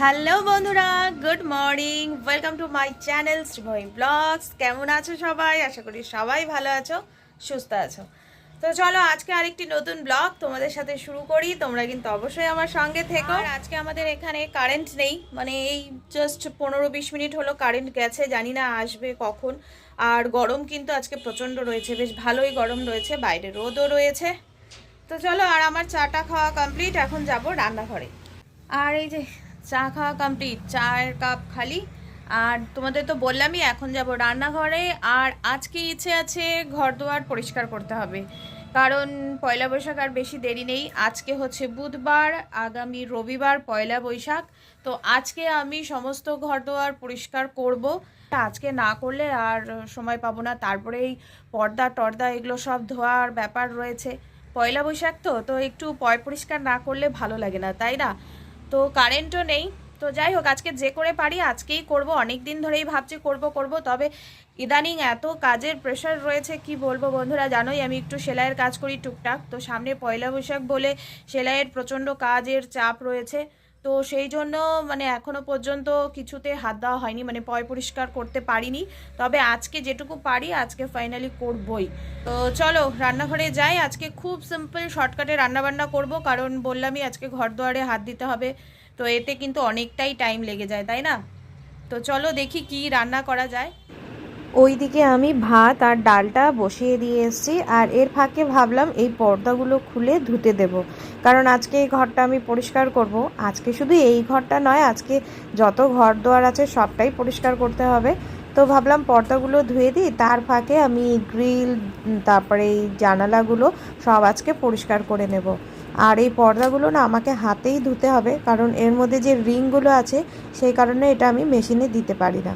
Hello বন্ধুরা good morning. Welcome to my channel Sreemoyee blogs কেমন আছো সবাই? আশা করি সবাই ভালো আছো সুস্থ আছো। তো চলো আজকে আরেকটি নতুন ব্লগ তোমাদের সাথে শুরু করি। তোমরা কিন্তু অবশ্যই আমার সঙ্গে থেকো। আর আজকে আমাদের এখানে কারেন্ট নেই। মানে এই জাস্ট পনেরো বিশ মিনিট হলো কারেন্ট গেছে। জানি না আসবে কখন। আর গরম কিন্তু আজকে প্রচণ্ড রয়েছে। বেশ ভালোই গরম রয়েছে। বাইরে রোদও রয়েছে। তো চলো আর আমার চাটা খাওয়া কমপ্লিট এখন যাব রান্নাঘরে। আর এই যে চা খাওয়া কমপ্লিট চায়ের কাপ খালি। আর তোমাদের তো বললামই, এখন যাব রান্নাঘরে। আর আজকে ইচ্ছে আছে ঘর দুয়ার পরিষ্কার করতে হবে। কারণ পয়লা বৈশাখ আর বেশি দেরি নেই। আজকে হচ্ছে বুধবার, আগামী রবিবার পয়লা বৈশাখ। তো আজকে আমি সমস্ত ঘর দুয়ার পরিষ্কার করব। আজকে না করলে আর সময় পাবো না। তারপরে এই পর্দা টর্দা, এগুলো সব ধোয়ার ব্যাপার রয়েছে। পয়লা বৈশাখ তো তো একটু পয় পরিষ্কার না করলে ভালো লাগে না, তাই না? তো কারেন্টও নেই। তো যাই হোক, আজকে যে করে পারি, আজকেই করব। অনেক দিন ধরেই ভাবছি করব করব। তবে ইদানিং এত কাজের প্রেশার রয়েছে, কি বলব বন্ধুরা? জানোই আমি একটু সেলাইয়ের কাজ করি টুকটাক। তো সামনে পয়লা বৈশাখ বলে সেলাইয়ের প্রচণ্ড কাজের চাপ রয়েছে। তো সেই জন্য মানে এখনও পর্যন্ত কিছুতে হাত দেওয়া হয়নি মানে পয় পরিষ্কার করতে পারিনি। তবে আজকে যেটুকু পারি, আজকে ফাইনালি করবই। তো চলো, রান্নাঘরে যাই। আজকে খুব সিম্পল শর্টকাটে রান্নাবান্না করব, কারণ বললামই আজকে ঘর দুয়ারে হাত দিতে হবে। তো এতে কিন্তু অনেকটাই টাইম লেগে যায়, তাই না? তো চলো দেখি কি রান্না করা যায়। ওইদিকে আমি ভাত আর ডালটা বসিয়ে দিয়ে এসেছি, আর এর ফাঁকে ভাবলাম এই পর্দাগুলো খুলে ধুতে দেব। কারণ আজকে এই ঘরটা আমি পরিষ্কার করব। আজকে শুধু এই ঘরটা নয়, আজকে যত ঘর দোয়ার আছে সবটাই পরিষ্কার করতে হবে। তো ভাবলাম পর্দাগুলো ধুয়ে দিই, তার ফাঁকে আমি গ্রিল তারপরে এই জানালাগুলো সব আজকে পরিষ্কার করে নেব। আর এই পর্দাগুলো না আমাকে হাতেই ধুতে হবে, কারণ এর মধ্যে যে রিংগুলো আছে, সেই কারণে এটা আমি মেশিনে দিতে পারি না।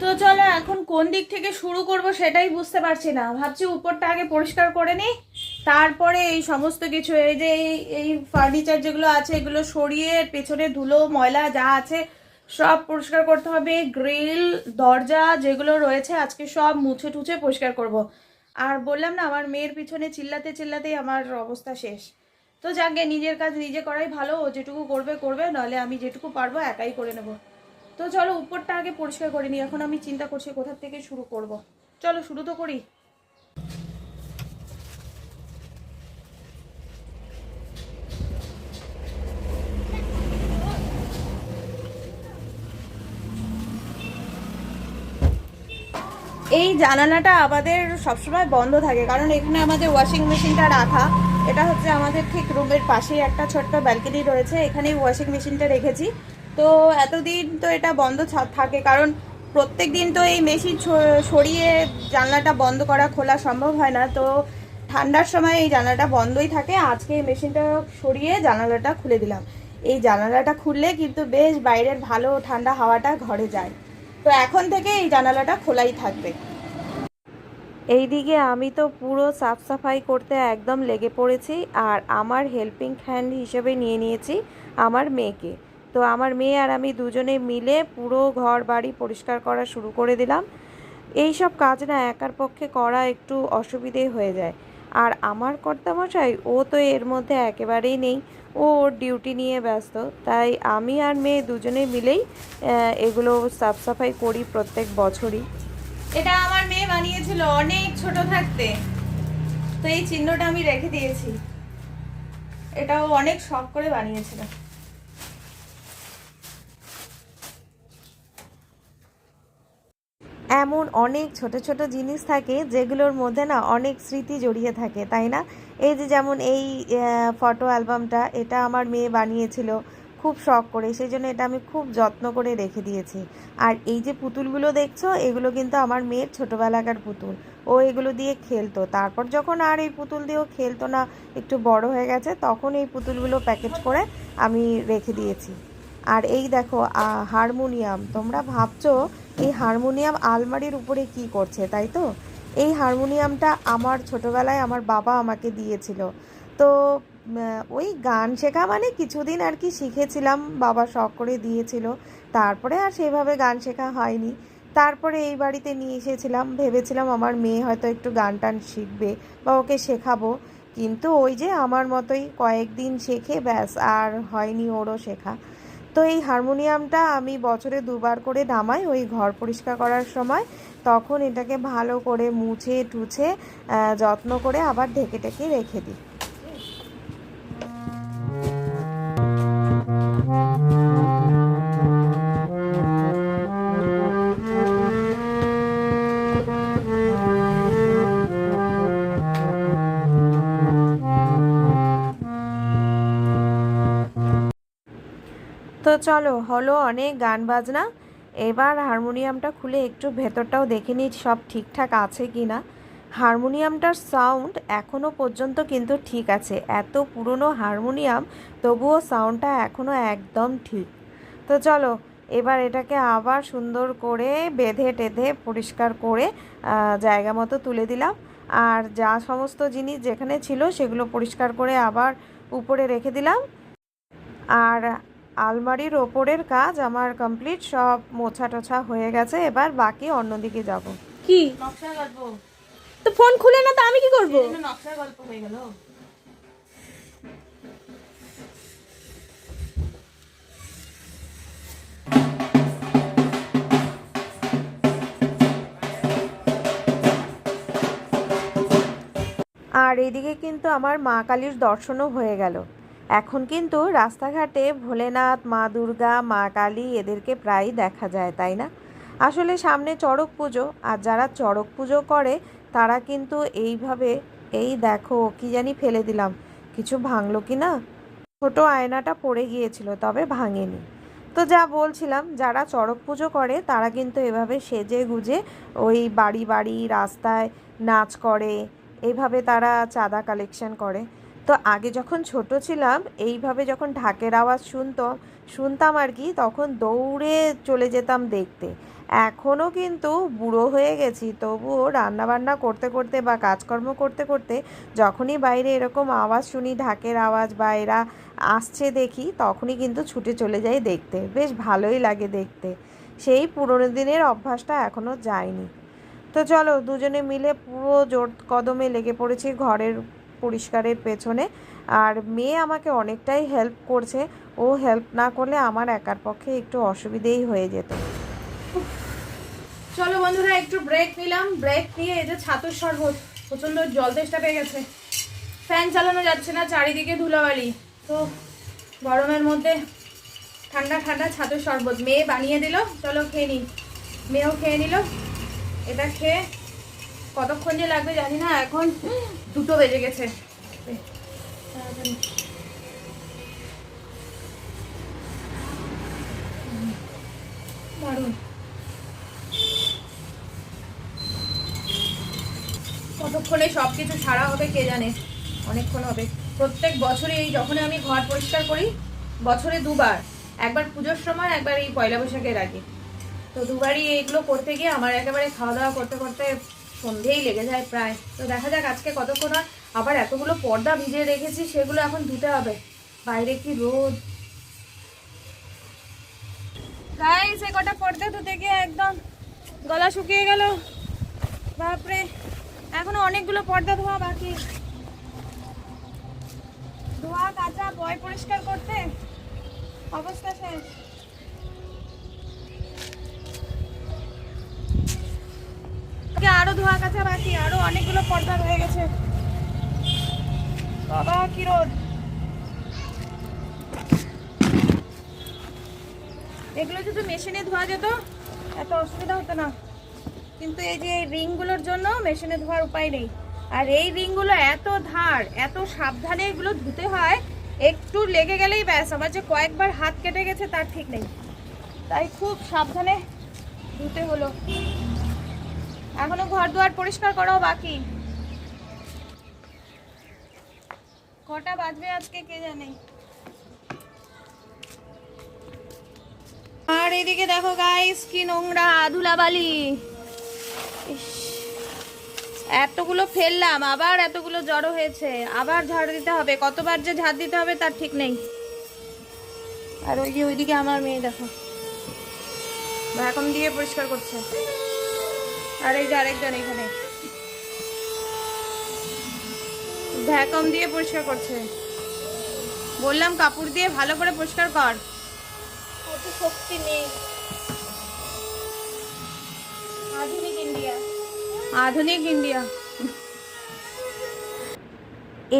তো চলো এখন কোন দিক থেকে শুরু করব সেটাই বুঝতে পারছি না। ভাবছি উপরটা আগে পরিষ্কার করে নিই, তারপরে এই সমস্ত কিছু, এই যে এই- ফার্নিচার যেগুলো আছে, এগুলো সরিয়ে পেছনে ধুলো, ময়লা যা আছে সব পরিষ্কার করতে হবে। গ্রিল, দরজা যেগুলো রয়েছে আজকে সব মুছে টুছে পরিষ্কার করব। আর বললাম না, আমার মেয়ের পিছনে চিল্লাতে চিল্লাতেই আমার অবস্থা শেষ। তো যাকে নিজের কাজ নিজে করাই ভালো, ও যেটুকু করবে করবে নাহলে আমি যেটুকু পারব একাই করে নেব। তো চলো উপরটা আগে পরিষ্কার করে নিই, এখন আমি চিন্তা করছি কোথা থেকে শুরু করব। চলো শুরু তো করি। এই জানালাটা আমাদের সবসময় বন্ধ থাকে, কারণ এখানে আমাদের ওয়াশিং মেশিনটা রাখা। এটা হচ্ছে আমাদের ঠিক রুমের পাশেই একটা ছোট্ট ব্যালকনি রয়েছে, এখানেই ওয়াশিং মেশিনটা রেখেছি। তো এতদিন তো এটা বন্ধ থাকে, কারণ প্রত্যেক দিন তো এই মেশিন সরিয়ে জানলাটা বন্ধ করা খোলা সম্ভব হয় না। তো ঠান্ডার সময় এই জানলাটা বন্ধই থাকে। আজকে এই মেশিনটা সরিয়ে জানালাটা খুলে দিলাম। এই জানালাটা খুললে কিন্তু বেশ বাইরের ভালো ঠান্ডা হাওয়াটা ঘরে যায়। তো এখন থেকে এই জানালাটা খোলাই থাকবে। এইদিকে আমি তো পুরো সাফ সাফাই করতে একদম লেগে পড়েছি, আর আমার হেল্পিং হ্যান্ড হিসেবে নিয়ে নিয়েছি আমার মেয়েকে। তো আমার মেয়ে আর আমি দুজনে মিলে পুরো ঘর বাড়ি পরিষ্কার করা শুরু করে দিলাম। এই সব কাজ না একার পক্ষে করা একটু অসুবিধে হয়ে যায়। আর আমার কর্তামশাই, ও তো এর মধ্যে একেবারেই নেই। ও ওর ডিউটি নিয়ে ব্যস্ত। তাই আমি আর মেয়ে দুজনে মিলেই এগুলো সাফ সাফাই করি প্রত্যেক বছরই। এটা আমার মেয়ে বানিয়েছিল অনেক ছোট থাকতে। তো এই চিহ্নটা আমি রেখে দিয়েছি। এটাও অনেক শখ করে বানিয়েছিল। এমন অনেক ছোট ছোট জিনিস থাকে যেগুলোর মধ্যে না অনেক স্মৃতি জড়িয়ে থাকে, তাই না? এই যে যেমন এই ফটো অ্যালবামটা এটা আমার মেয়ে বানিয়েছিল, খুব শখ করে, সেই জন্য এটা আমি খুব যত্ন করে রেখে দিয়েছি। আর এই যে পুতুলগুলো দেখছ, এগুলো কিন্তু আমার মেয়ের ছোটোবেলাকার পুতুল। ও এগুলো দিয়ে খেলতো। তারপর যখন আর এই পুতুল দিয়েও খেলতো না, একটু বড় হয়ে গেছে, তখন এই পুতুলগুলো প্যাকেট করে আমি রেখে দিয়েছি। আর এই দেখো হারমোনিয়াম, তোমরা ভাবছ এই হারমোনিয়াম আলমারির উপরে কি করছে, তাই তো? এই হারমোনিয়ামটা আমার ছোটবেলায় আমার বাবা আমাকে দিয়েছিল। তো ওই গান শেখা মানে কিছুদিন আর কি শিখেছিলাম, বাবা শখ করে দিয়েছিল। তারপরে আর সেভাবে গান শেখা হয়নি। তারপরে এই বাড়িতে নিয়ে এসেছিলাম, ভেবেছিলাম আমার মেয়ে হয়তো একটু গান টান শিখবে বা ওকে শেখাবো। কিন্তু ওই যে আমার মতোই কয়েকদিন শেখে ব্যাস, আর হয়নি ওরও শেখা। তো এই হারমোনিয়ামটা আমি বছরে দুবার করে নামাই, ওই ঘর পরিষ্কার করার সময়। তখন এটাকে ভালো করে মুছে, টুছে যত্ন করে আবার ঢেকে ঢেকে রেখে দিই। তো চলো, হলো অনেক গান বাজনা। এবার হারমোনিয়ামটা খুলে একটু ভেতরটাও দেখে নিই, সব ঠিকঠাক আছে কি না হারমোনিয়ামটার সাউন্ড এখনও পর্যন্ত কিন্তু ঠিক আছে। এত পুরনো হারমোনিয়াম, তবুও সাউন্ডটা এখনও একদম ঠিক। তো চলো, এবার এটাকে আবার সুন্দর করে বেঁধে টেধে পরিষ্কার করে জায়গা মতো তুলে দিলাম। আর যা সমস্ত জিনিস যেখানে ছিল সেগুলো পরিষ্কার করে আবার উপরে রেখে দিলাম। আর আলমারির ওপরের কাজ আমার কমপ্লিট সব মোছা টোছা হয়ে গেছে এবার বাকি অন্যদিকে যাব। কি? নকশার গল্প। তো ফোন খুলে না তো আমি কি করব? নকশার গল্প হয়ে গেল। আর এদিকে কিন্তু আমার মা কালীর দর্শনও হয়ে গেল। এখন কিন্তু রাস্তাঘাটে ভোলেনাথ, মা দুর্গা, মা কালী এদেরকে প্রায়ই দেখা যায়, তাই না? আসলে সামনে চড়ক পুজো, আর যারা চড়ক পুজো করে, তারা কিন্তু এইভাবে, এই দেখো, কি জানি ফেলে দিলাম। কিছু ভাঙলো কি না? ছোট আয়নাটা পড়ে গিয়েছিল, তবে ভাঙেনি। তো যা বলছিলাম, যারা চড়ক পুজো করে, তারা কিন্তু এভাবে সেজে গুজে ওই বাড়ি বাড়ি রাস্তায় নাচ করে এইভাবে তারা চাঁদা কালেকশন করে। তো আগে যখন ছোট ছিলাম, এইভাবে যখন ঢাকের আওয়াজ শুনতাম শুনতাম আর কি, তখন দৌড়ে চলে যেতাম দেখতে। এখনও কিন্তু বুড়ো হয়ে গেছি, তবুও রান্নাবান্না করতে করতে বা কাজকর্ম করতে করতে যখনই বাইরে এরকম আওয়াজ শুনি, ঢাকের আওয়াজ বা এরা আসছে দেখি, তখনই কিন্তু ছুটে চলে যাই দেখতে। বেশ ভালোই লাগে দেখতে। সেই পুরনো দিনের অভ্যাসটা এখনও যায়নি। তো চলো দুজনে মিলে পুরো জোর কদমে লেগে পড়েছি ঘরের পরিষ্কারের পেছনে। আর মেয়ে আমাকে অনেকটাই হেল্প করছে। ও হেল্প না করলে আমার একার পক্ষে একটু অসুবিধেই হয়ে যেত। চলো বন্ধুরা, একটু ব্রেক নিলাম। ব্রেক নিয়ে এই যে ছাতুর শরবত, প্রচণ্ড জল তেষ্টা পেয়ে গেছে। ফ্যান চালানো যাচ্ছে না, চারিদিকে ধুলাবালি। তো গরমের মধ্যে ঠান্ডা ঠান্ডা ছাতুর শরবত। মেয়ে বানিয়ে দিল, চলো খেয়ে নিই। মেয়েও খেয়ে নিল। এটা খেয়ে কতক্ষণ যে লাগবে জানি না, এখন দুটো বেজে গেছে। কতক্ষণে সব কিছু সারা হবে কে জানে, অনেকক্ষণ হবে। প্রত্যেক বছরে এই যখন আমি ঘর পরিষ্কার করি, বছরে দুবার। একবার পুজোর সময়, একবার এই পয়লা বৈশাখের আগে। তো দুবারই এইগুলো করতে গিয়ে আমার একেবারে খাওয়া দাওয়া করতে করতে সন্ধেই লেগে যায় প্রায়। তো দেখা যাক আজকে কতক্ষণ হয়। আবার এতগুলো পর্দা ভিজে রেখেছি, সেগুলো এখন ধুতে হবে। বাইরে কি রোদ। গাইস এ কটা পর্দা ধুতে গিয়ে একদম গলা শুকিয়ে গেল। বাপরে, এখনও অনেকগুলো পর্দা ধোয়া বাকি। ধোয়া, কাঁচা, বয় পরিষ্কার করতে। অবস্থা শেষ। আজকে আরও ধোয়া কাঁচা বাকি, আরও অনেকগুলো পর্দা রয়ে গেছে। বাবা, কি রোদ? এগুলো যদি মেশিনে ধোয়া যেত, এত অসুবিধা হতো না। কিন্তু এই যে এই রিংগুলোর জন্য মেশিনে ধোয়ার উপায় নেই। আর এই রিংগুলো এত ধার, এত সাবধানে এগুলো ধুতে হয়, একটু লেগে গেলেই ব্যাস, আমার যে কয়েকবার হাত কেটে গেছে তার ঠিক নেই। তাই খুব সাবধানে ধুতে হলো। এখনও ঘর দুয়ার পরিষ্কার করাও বাকি। কটা বাজবে আজকে কে জানে? আর এদিকে দেখো গাইস কি নোংরা ধুলাবালি ইস, এতগুলো ফেললাম আবার এতগুলো জড়ো হয়েছে আবার ঝাড় দিতে হবে কতবার যে ঝাড় দিতে হবে তার ঠিক নেই। আর ওই যে ওইদিকে আমার মেয়ে দেখো। ভ্যাকুম দিয়ে পরিষ্কার করছে। আর এই যে আরেকজন এখানে। ভ্যাকুম দিয়ে পরিষ্কার করছে। বললাম কাপড় দিয়ে ভালো করে পরিষ্কার কর। শক্তি নেই। আধুনিক ইন্ডিয়া। আধুনিক ইন্ডিয়া।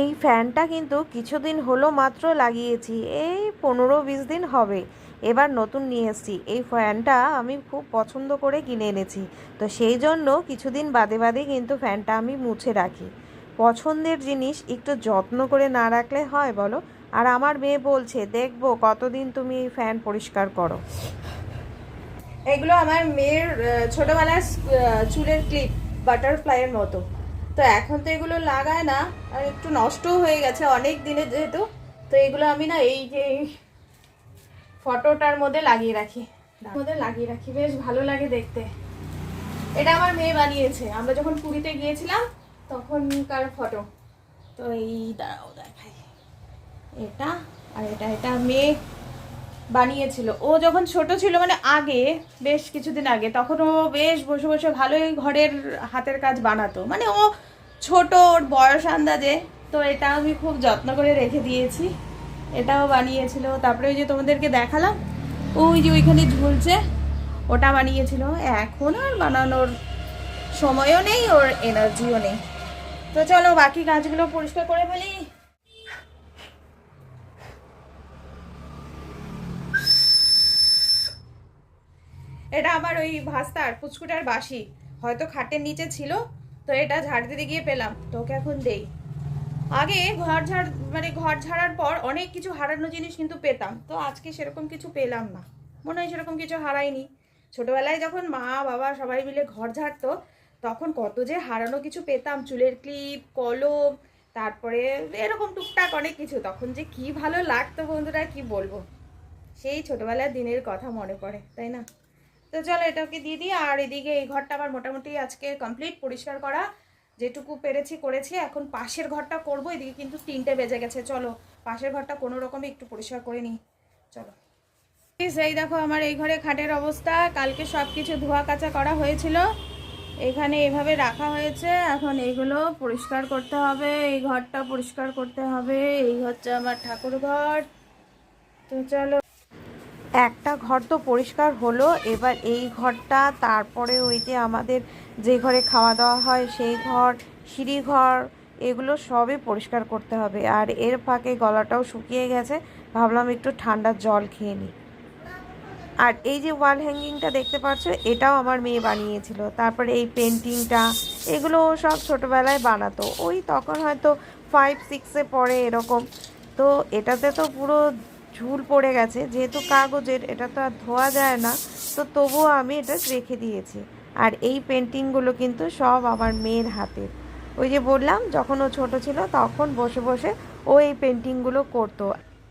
এই ফ্যানটা কিন্তু কিছুদিন হলো মাত্র লাগিয়েছি এই পনেরো বিশ দিন হবে। এবার নতুন নিয়ে এসেছি। এই ফ্যানটা আমি খুব পছন্দ করে কিনে এনেছি। তো সেই জন্য কিছুদিন বাদে বাদে কিন্তু ফ্যানটা আমি মুছে রাখি। পছন্দের জিনিস একটু যত্ন করে না রাখলে হয় বলো? আর আমার মেয়ে বলছে, দেখব কতদিন তুমি এই ফ্যান পরিষ্কার করো। এগুলো আমার মেয়ের ছোটবেলার চুলের ক্লিপ, বাটারফ্লাইয়ের মতো। তো এখন তো এগুলো লাগায় না, আর একটু নষ্টও হয়ে গেছে অনেক দিনের যেহেতু। তো এগুলো আমি না এই যে ফটোটার মধ্যে লাগিয়ে রাখি। মধ্যে লাগিয়ে রাখি, বেশ ভালো লাগে দেখতে। এটা আমার মেয়ে বানিয়েছে। আমরা যখন পুরীতে গিয়েছিলাম তখনকার ফটো? তো এই দাঁড়াও, দেখাই। এটা আর এটা এটা মেয়ে বানিয়েছিল। ও যখন ছোট ছিল মানে আগে, বেশ কিছুদিন আগে, তখন ও বেশ বসে বসে ভালোই ঘরের হাতের কাজ বানাতো। মানে ও ছোট, ওর বয়স আন্দাজে, তো এটা আমি খুব যত্ন করে রেখে দিয়েছি। এটাও বানিয়েছিল। তারপরে ওই যে তোমাদেরকে দেখালাম, ওই যে ওইখানে ঝুলছে, ওটা বানিয়েছিল। এখন আর বানানোর সময়ও নেই, ওর এনার্জিও নেই। তো চলো বাকি গাছগুলো পরিষ্কার করে ফেলি। এটা আমার ওই ভাস্তার, পুচকুটার বাসি হয়তো খাটের নিচে ছিল, তো এটা ঝাড় দিতে গিয়ে পেলাম। তোকে এখন দেই। আগে ঘর ঝাড় মানে ঘর ঝাড়ার পর অনেক কিছু হারানো জিনিস কিন্তু পেতাম। তো আজকে সেরকম কিছু পেলাম না। মনে হয় সেরকম কিছু হারাইনি। ছোটবেলায় যখন মা, বাবা সবাই মিলে ঘর ঝাড়তো, তখন কত যে হারানো কিছু পেতাম। চুলের ক্লিপ, কলম, তারপরে এরকম টুকটাক অনেক কিছু। তখন যে কি ভালো লাগতো বন্ধুরা, কি বলব? সেই ছোটবেলার দিনের কথা মনে পড়ে, তাই না? তো চলো এটাকে দিয়ে দিই। আর এদিকে এই ঘরটা আমার মোটামুটি আজকে কমপ্লিট পরিষ্কার করা। যেটুকু পেরেছি, করেছি। এখন পাশের ঘরটা করব, এদিকে কিন্তু তিনটে বেজে গেছে। চলো, পাশের ঘরটা কোনো রকমে একটু পরিষ্কার করে নিই। চলো। এই দেখো আমার এই ঘরে খাটের অবস্থা। কালকে সব কিছু ধোয়া কাচা করা হয়েছিল। এখানে এভাবে রাখা হয়েছে। এখন এইগুলো পরিষ্কার করতে হবে। এই ঘরটা পরিষ্কার করতে হবে। এই হচ্ছে আমার ঠাকুর ঘর তো চলো। একটা ঘর তো পরিষ্কার হলো, এবার এই ঘরটা, তারপরে ওই যে আমাদের যে ঘরে খাওয়া দাওয়া হয়, সেই ঘর, সিঁড়ি ঘর, এগুলো সবই পরিষ্কার করতে হবে। আর এর ফাঁকে গলাটাও শুকিয়ে গেছে, ভাবলাম একটু ঠান্ডা জল খেয়ে নিই। আর এই যে ওয়াল হ্যাঙ্গিংটা দেখতে পাচ্ছ, এটাও আমার মেয়ে বানিয়েছিল। তারপরে এই পেন্টিংটা এগুলো সব ছোটোবেলায় বানাতো। ওই তখন হয়তো ফাইভ সিক্সে পড়ে এরকম। তো এটাতে তো পুরো ঝুল পড়ে গেছে। যেহেতু কাগজের, এটা তো আর ধোয়া যায় না, তো তবুও আমি এটা রেখে দিয়েছি। আর এই পেন্টিংগুলো কিন্তু সব আমার মেয়ের হাতের। ওই যে বললাম, যখন ও ছোট ছিল তখন বসে বসে ও এই পেন্টিংগুলো করতো।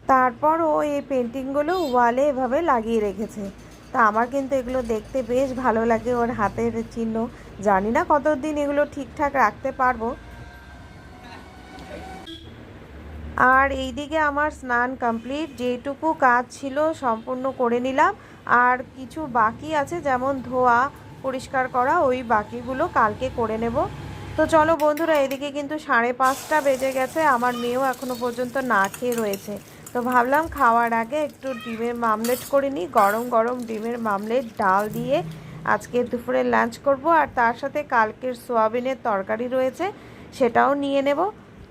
তারপর ও এই পেন্টিংগুলো ওয়ালে এভাবে লাগিয়ে রেখেছে। তা আমার কিন্তু এগুলো দেখতে বেশ ভালো লাগে, ওর হাতের চিহ্ন। জানি না কতদিন এগুলো ঠিকঠাক রাখতে পারব। আর এইদিকে আমার স্নান কমপ্লিট যেটুকু কাজ ছিল সম্পূর্ণ করে নিলাম। আর কিছু বাকি আছে, যেমন ধোয়া, পরিষ্কার করা, ওই বাকিগুলো কালকে করে নেব। তো চলো বন্ধুরা, এদিকে কিন্তু সাড়ে পাঁচটা বেজে গেছে, আমার মেয়েও এখনও পর্যন্ত না খেয়ে রয়েছে। তো ভাবলাম খাওয়ার আগে একটু ডিমের মামলেট করে নিই, গরম গরম ডিমের মামলেট, ডাল দিয়ে আজকে দুপুরে লাঞ্চ করব। আর তার সাথে কালকের সোয়াবিনের তরকারি রয়েছে, সেটাও নিয়ে নেব।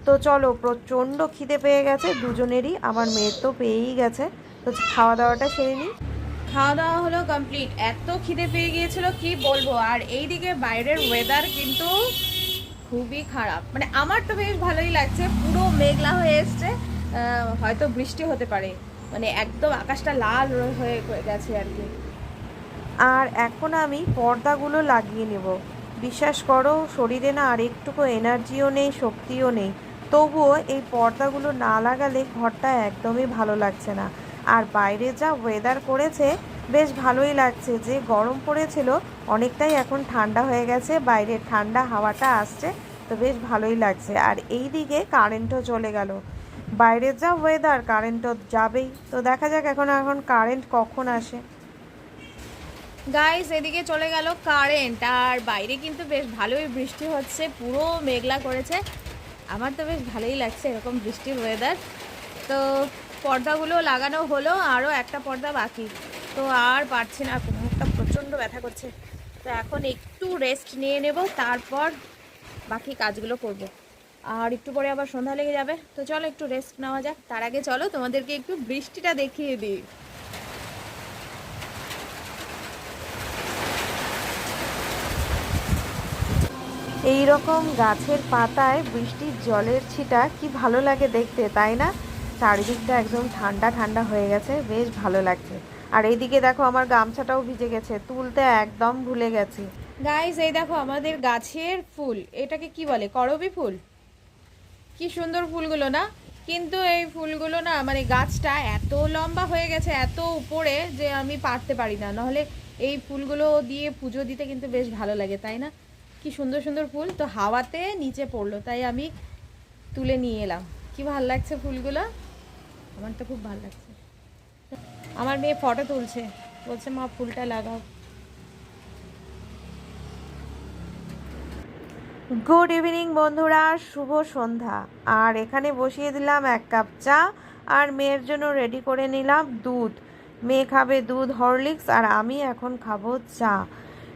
তো চলো প্রচণ্ড খিদে পেয়ে গেছে দুজনেরই আমার মেয়ের তো পেয়েই গেছে। তো খাওয়া দাওয়াটা সেরে নিই খাওয়া দাওয়া হলো কমপ্লিট এত খিদে পেয়ে গিয়েছিল কি বলব? আর এইদিকে বাইরের ওয়েদার কিন্তু খুবই খারাপ। মানে আমার তো বেশ ভালোই লাগছে পুরো মেঘলা হয়ে এসছে। হয়তো বৃষ্টি হতে পারে। মানে একদম আকাশটা লাল হয়ে গেছে আর কি। আর এখন আমি পর্দাগুলো লাগিয়ে নেব। বিশ্বাস করো শরীরে না আর একটুকু এনার্জিও নেই শক্তিও নেই। তবুও এই পর্দাগুলো না লাগালে ঘরটা একদমই ভালো লাগছে না। আর বাইরে যা ওয়েদার করেছে, বেশ ভালোই লাগছে। যে গরম পড়েছিল, অনেকটাই এখন ঠান্ডা হয়ে গেছে বাইরে ঠান্ডা হাওয়াটা আসছে, তো বেশ ভালোই লাগছে। আর এই দিকে কারেন্টও চলে গেল। বাইরের যা ওয়েদার কারেন্টও যাবেই। তো দেখা যাক এখন এখন কারেন্ট কখন আসে। গাইস এদিকে চলে গেল কারেন্ট আর বাইরে কিন্তু বেশ ভালোই বৃষ্টি হচ্ছে, পুরো মেঘলা করেছে। আমার তো বেশ ভালোই লাগছে এরকম বৃষ্টির ওয়েদার তো পর্দাগুলো লাগানো হলো আরও একটা পর্দা বাকি। তো আর পারছি না কোমরটা প্রচণ্ড ব্যথা করছে। তো এখন একটু রেস্ট নিয়ে নেব, তারপর বাকি কাজগুলো করব। আর একটু পরে আবার সন্ধ্যা লেগে যাবে। তো চলো একটু রেস্ট নেওয়া যাক। তার আগে চলো তোমাদেরকে একটু বৃষ্টিটা দেখিয়ে দিই। এই রকম গাছের পাতায় বৃষ্টির জলের ছিটা কি ভালো লাগে দেখতে, তাই না? চারিদিকটা একদম ঠান্ডা ঠান্ডা হয়ে গেছে, বেশ ভালো লাগছে। আর এইদিকে দেখো আমার গামছাটাও ভিজে গেছে, তুলতে একদম ভুলে গেছি। গাইজ এই দেখো আমাদের গাছের ফুল, এটাকে কি বলে, করবি ফুল? কি সুন্দর ফুলগুলো না? কিন্তু এই ফুলগুলো না মানে গাছটা এত লম্বা হয়ে গেছে, এত উপরে যে আমি পারতে পারি না। নাহলে এই ফুলগুলো দিয়ে পুজো দিতে কিন্তু বেশ ভালো লাগে, তাই না? কি সুন্দর সুন্দর ফুল তো হাওয়াতে নিচে পড়ল, তাই আমি তুলে নিয়ে এলাম। কি ভালো লাগছে ফুলগুলো? আমার তো খুব ভালো লাগছে। আমার মেয়ে ফটো তুলছে, বলছে, মা, ফুলটা লাগাও। গুড ইভিনিং বন্ধুরা, শুভ সন্ধ্যা। আর এখানে বসিয়ে দিলাম এক কাপ চা, আর মেয়ের জন্য রেডি করে নিলাম দুধ। মেয়ে খাবে দুধ হরলিক্স আর আমি এখন খাব চা।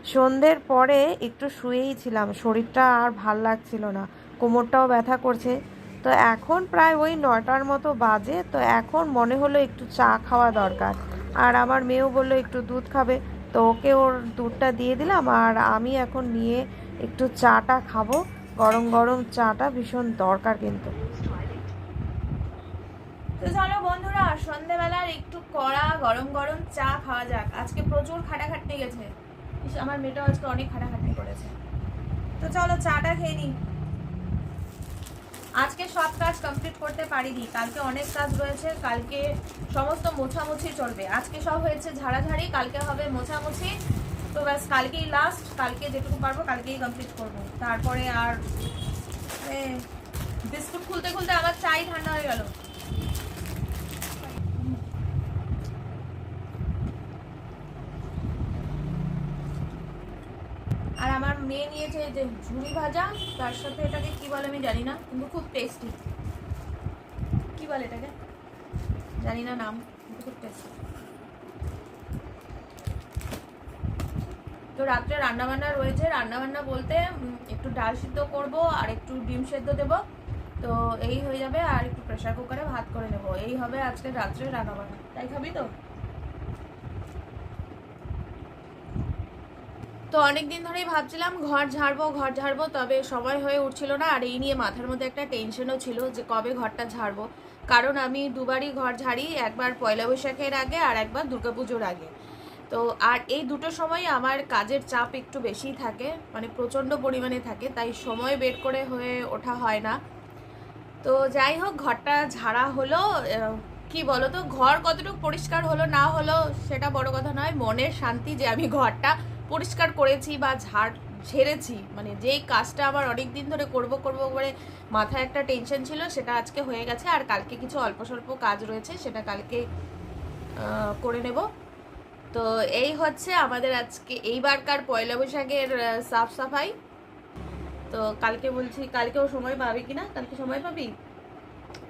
সন্ধ্যের পরে একটু শুয়েই ছিলাম। শরীরটা আর ভালো লাগছিল না। কোমরটাও ব্যথা করছে। তো এখন প্রায় ওই নটার মতো বাজে। তো এখন মনে হলো একটু চা খাওয়া দরকার। আর আমার মেয়েও বলল, একটু দুধ খাবে। তো ওকে ওর দুধটা দিয়ে দিলাম। আর আমি এখন নিয়ে একটু চাটা খাব। গরম গরম চাটা ভীষণ দরকার কিন্তু। তো চলো বন্ধুরা সন্ধেবেলার একটু কড়া গরম গরম চা খাওয়া যাক। আজকে প্রচুর খাটাখাটনি গেছে। আমার মেয়েটাও আজকে অনেক খাটাখাটনি করেছে। তো চলো চাটা খেয়ে নিই। আজকে সব কাজ কমপ্লিট করতে পারিনি। কালকে অনেক কাজ রয়েছে, কালকে সমস্ত মোছামুছি চলবে। আজকে সব হয়েছে ঝাড়াঝাড়ি, কালকে হবে মোছামুছি। তো ব্যাস, কালকেই লাস্ট কালকে যেটুকু পারব কালকেই কমপ্লিট করব। তারপরে আর বিস্কুট খুলতে খুলতে আবার চাই ঠান্ডা হয়ে গেল। মেয়ে নিয়েছে যে ঝুড়ি ভাজা, তার সাথে এটাকে কি বলে আমি জানি না, কিন্তু খুব টেস্টি কি বলে এটাকে? জানি না নাম, কিন্তু খুব টেস্টি তো রাত্রে রান্নাবান্না রয়েছে। রান্নাবান্না বলতে একটু ডাল সিদ্ধ করব আর একটু ডিম সেদ্ধ দেব। তো এই হয়ে যাবে আর একটু প্রেশার কুকারে ভাত করে নেব। এই হবে আজকে রাত্রে রান্নাবান্না। তাই খাবি তো? তো অনেক দিন ধরেই ভাবছিলাম ঘর ঝাড়বো ঘর ঝাড়বো, তবে সময় হয়ে উঠছিল না। আর এই নিয়ে মাথার মধ্যে একটা টেনশনও ছিল যে কবে ঘরটা ঝাড়বো। কারণ আমি দুবারই ঘর ঝাড়ি, একবার পয়লা বৈশাখের আগে আর একবার দুর্গাপুজোর আগে। তো আর এই দুটো সময় আমার কাজের চাপ একটু বেশি থাকে মানে প্রচণ্ড পরিমাণে থাকে, তাই সময় বের করে হয়ে ওঠা হয় না। তো যাই হোক, ঘরটা ঝাড়া হলো কি বলো তো ঘর কতটুকু পরিষ্কার হলো না হলো সেটা বড় কথা নয়, মনের শান্তি যে আমি ঘরটা পরিষ্কার করেছি বা ঝাড় ঝেড়েছি মানে যেই কাজটা আমার অনেক দিন ধরে করব করব করে মাথায় একটা টেনশন ছিল, সেটা আজকে হয়ে গেছে। আর কালকে কিছু অল্প স্বল্প কাজ রয়েছে, সেটা কালকে করে নেব। তো এই হচ্ছে আমাদের আজকে, এইবারকার পয়লা বৈশাখের সাফ সাফাই। তো কালকে বলছি কালকে কালকেও সময় পাবি কি না কালকে সময় পাবি?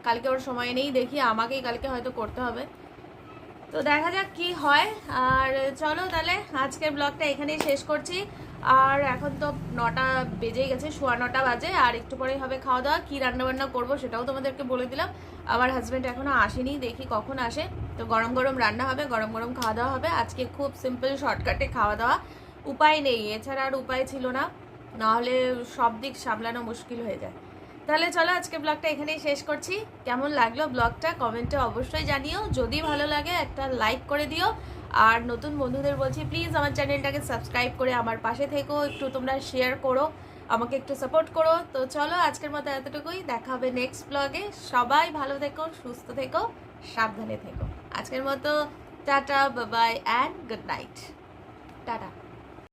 কালকে ওর সময় নেই, দেখি আমাকেই কালকে হয়তো করতে হবে। তো দেখা যাক কি হয়। আর চলো তাহলে আজকের ব্লগটা এখানেই শেষ করছি। আর এখন তো নটা বেজেই গেছে, সোয়া নটা বাজে, আর একটু পরেই হবে খাওয়া দাওয়া কী রান্নাবান্না করব সেটাও তোমাদেরকে বলে দিলাম। আমার হাজব্যান্ড এখনও আসেনি, দেখি কখন আসে। তো গরম গরম রান্না হবে, গরম গরম খাওয়া দাওয়া হবে। আজকে খুব সিম্পল শর্টকাটে খাওয়া দাওয়া উপায় নেই, এছাড়া আর উপায় ছিল না। নাহলে সব দিক সামলানো মুশকিল হয়ে যায়। তাহলে চলো আজকে ব্লগটা এখানেই শেষ করছি। কেমন লাগল ব্লগটা কমেন্টে অবশ্যই জানিও। যদি ভালো লাগে একটা লাইক করে দিও। আর নতুন বন্ধুদের বলছি প্লিজ আমার চ্যানেলটাকে সাবস্ক্রাইব করে আমার পাশে থেকো, একটু তোমরা শেয়ার করো, আমাকে একটু সাপোর্ট করো। তো চলো আজকের মতো এতটুকুই, দেখা হবে নেক্সট ব্লগে সবাই ভালো থেকো, সুস্থ থেকো, সাবধানে থেকো। আজকের মতো, টাটা বাবাই অ্যান্ড গুড নাইট টাটা।